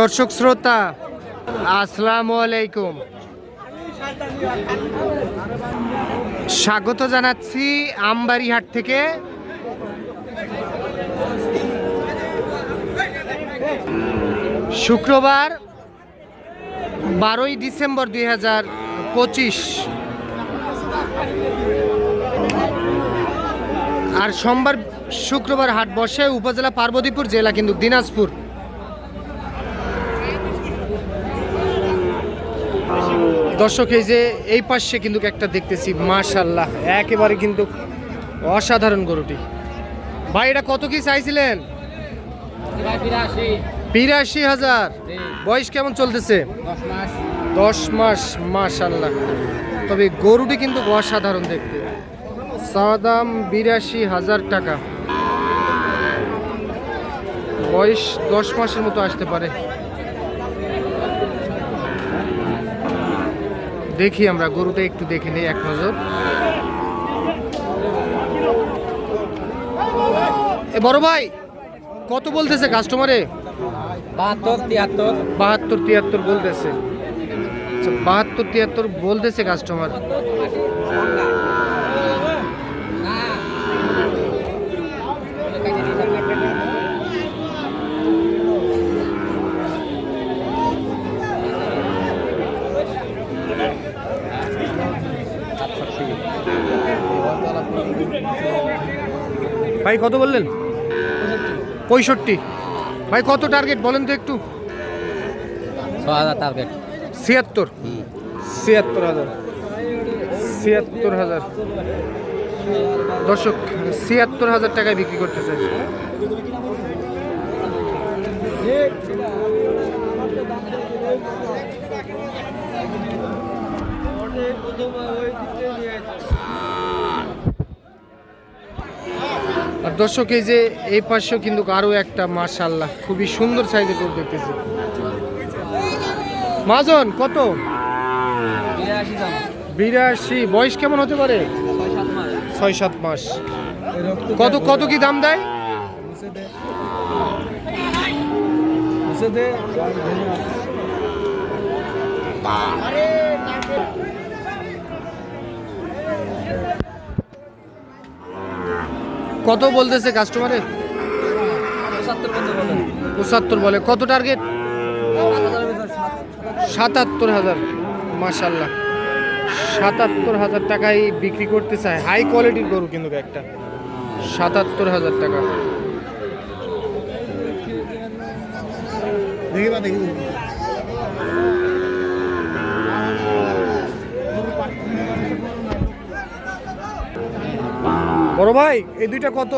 দর্শক শ্রোতা, আসসালামু আলাইকুম। স্বাগত জানাচ্ছি আমবাড়িহাট থেকে। শুক্রবার বারোই ডিসেম্বর দুই হাজার পঁচিশ। আর সোমবার শুক্রবার হাট বসে উপজেলা পার্বতীপুর, জেলা কিন্তু দিনাজপুর। দর্শক, এই যে এই পাশে কিন্তু একটা দেখতেছি মাশাল্লাহ একেবারে কিন্তু অসাধারণ গরুটি। ভাই, এটা কত কি চাইছিলেন? বিরাশি হাজার। বয়স কেমন চলতেছে? দশ মাস মাশাল্লাহ তবে গরুটি কিন্তু অসাধারণ দেখতে। সাদাম বিরাশি হাজার টাকা। বয়স দশ মাসের মতো আসতে পারে। দেখি আমরা গরুটা একটু দেখে নিই এক নজর। এ বড় ভাই কত বলতেছে কাস্টমারে বাহাত্তর তিয়াত্তর। বাহাত্তর তিয়াত্তর বলতেছে। আচ্ছা, বাহাত্তর তিয়াত্তর বলতেছে কাস্টমার ভাই কত বললেন? পঁয়ষট্টি। ভাই কত টার্গেট বলেন তো একটু। টার্গেট ছিয়াত্তর। ছিয়াত্তর হাজার। ছিয়াত্তর হাজার। দর্শক ছিয়াত্তর হাজার টাকায় বিক্রি করতেছে। আর দর্শক, এই যে এই পাশেও কিন্তু আরও একটা মাশাল্লাহ খুবই সুন্দর সাইজের গরু দেখতেছি। মাজন, কত? বিরাশি। বয়স কেমন হতে পারে? ছয় সাত মাস। কত কত কি দাম দেয়? কত বলতেছে কাস্টমারে পঁচাত্তর বলে? কত টার্গেট সাতাত্তর হাজার। মাশাল্লাহ সাতাত্তর হাজার টাকায় বিক্রি করতে চায়। হাই কোয়ালিটির গরু কিন্তু একটা। সাতাত্তর হাজার টাকা। বড় ভাই এই দুইটা কত?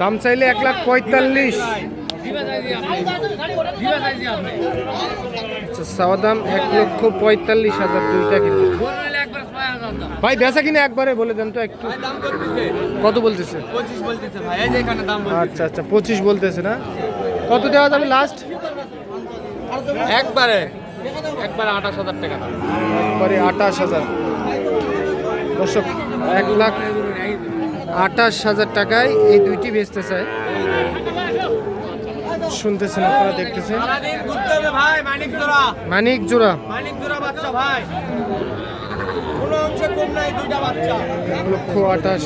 দাম চাইলে এক লাখ পঁয়তাল্লিশ। আচ্ছা চাওয়া দাম এক লক্ষ পঁয়তাল্লিশ হাজার দুইটা কিন্তু। ভাই বেচা কিনে একবারে বলে দেন তো একটু। কত বলতেছে? আচ্ছা আচ্ছা পঁচিশ বলতেছে না? কত দেওয়া যাবে লাস্ট একবারে। একবারে আঠাশ হাজার টাকা একবারে আঠাশ হাজার। দর্শক এক লাখ আঠাশ হাজার টাকায় এই দুইটি বেচতে চায়। শুনতেছেন আপনারা দেখতেছেন। মানিক জোড়া। এক লক্ষ আঠাশ।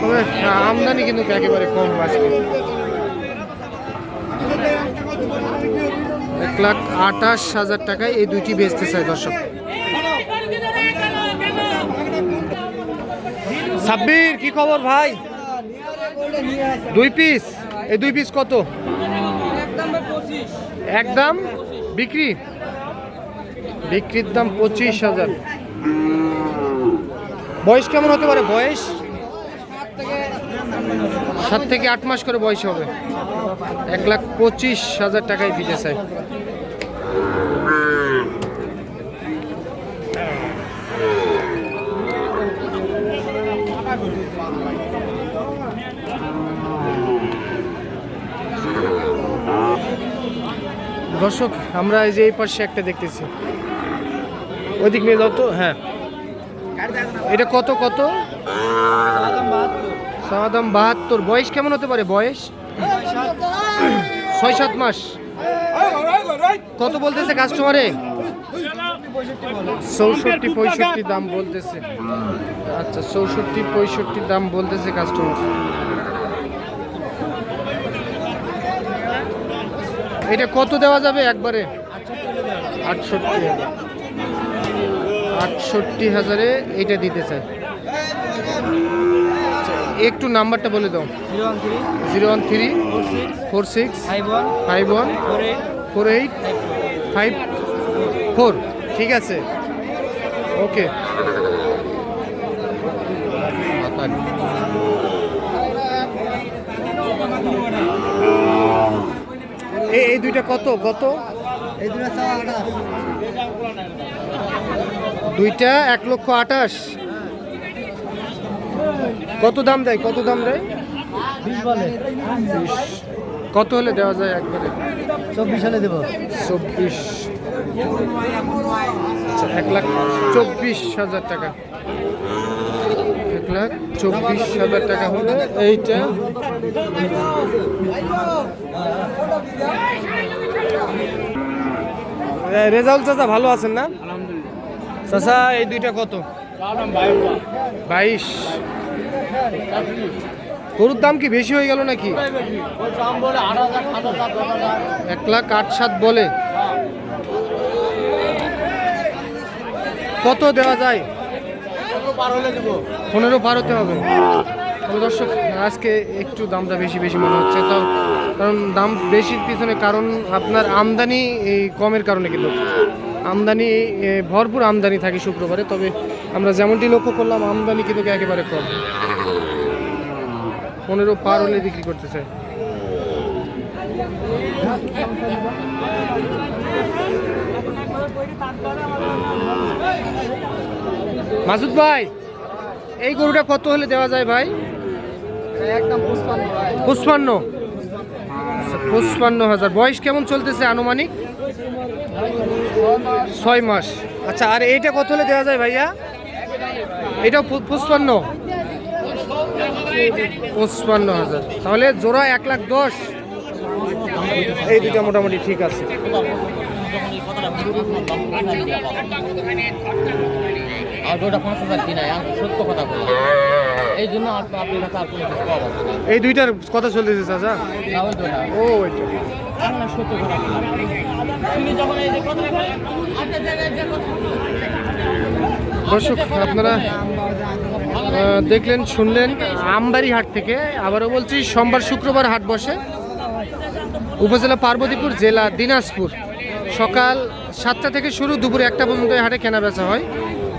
তবে আমদানি কিন্তু একেবারে কম আজকে। লাখ আঠাশ হাজার টাকায় এই দুইটি বেচতে চায় দর্শক। সাব্বির, কি খবর ভাই? দুই পিস এই দুই পিস কত? একদম বিক্রি? বিক্রির দাম পঁচিশ হাজার। বয়স কেমন হতে পারে? বয়স? সাত থেকে আট মাস করে বয়স হবে। এক লাখ পঁচিশ হাজার টাকায় দিতে চাই দর্শক, আমরা এই যে এই পাশে একটা দেখতেছি। ওইদিক নিয়ে যাও তো হ্যাঁ। এটা কত কত? চাওয়া দাম বাহাত্তর। বয়স কেমন হতে পারে? বয়স? ছয় সাত মাস। কত বলতেছে কাস্টমারে চৌষট্টি পঁয়ষট্টি দাম বলতেছে। আচ্ছা চৌষট্টি পঁয়ষট্টি দাম বলতেছে কাস্টমার এটা কত দেওয়া যাবে একবারে? আটষট্টি আটষট্টি হাজারে এটা দিতে চাই। একটু নাম্বারটা বলে দাও। Zero one three four six, five one, four eight five four. ঠিক আছে। ওকে। এই এই দুইটা কত? কত? এই দুটো দুইটা এক লক্ষ আঠাশ। কত দাম দেয়? কত দাম দেয়। কত হলে দেওয়া যায় একবারে? চব্বিশ হলে দেবো। চব্বিশ। আচ্ছা এক লাখ চব্বিশ হাজার টাকা। এক লাখ চব্বিশ হাজার টাকা হলে এইটা রেজাল্ট চাচা ভালো আছেন না? চাচা এই দুইটা কত? বাইশ। গরুর দাম কি বেশি হয়ে গেল নাকি? এক লাখ আট সাত বলে। কত দেওয়া যায়? পনেরো পার হতে হবে। তবে দর্শক, আজকে একটু দামটা বেশি বেশি মনে হচ্ছে। তো কারণ দাম বেশির পিছনে কারণ আপনার আমদানি, এই কমের কারণে কিন্তু। আমদানি ভরপুর আমদানি থাকে শুক্রবারে, তবে আমরা যেমনটি লক্ষ্য করলাম, আমদানি কিন্তু একেবারে কম। পনেরো পার হলে বিক্রি করতে চাই মাসুদ ভাই! এই গরুটা কত হলে দেওয়া যায় ভাই? পুষ্পান্ন। পঁচপান্ন পঁচপান্ন হাজার। বয়স কেমন চলতেছে আনুমানিক? ছয় মাস। আচ্ছা আর এইটা কত হলে দেওয়া যায় ভাইয়া? এটাও পু- পঁচপান্ন পঁচপান্ন হাজার। তাহলে জোড়া এক লাখ দশ। এই দুটা মোটামুটি ঠিক আছে। আর ওটা পাঁচ হাজার কিনাই আমি সত্য কথা বলি এই জন্য আপনার কাছে আর কোনো কিছু পাওয়া এই দুইটার কথা চলতেছে চাচা? ও ওইটা। সত্য কথা বলি যখন এই যে কথা আপনার জায়গায় যে কথা দর্শক আপনারা দেখলেন শুনলেন আমবাড়ি হাট থেকে আবারও বলছি সোমবার শুক্রবার হাট বসে। উপজেলা পার্বতীপুর জেলা দিনাজপুর। সকাল সাতটা থেকে শুরু দুপুরে একটা পর্যন্ত হাটে কেনা বেচা হয়।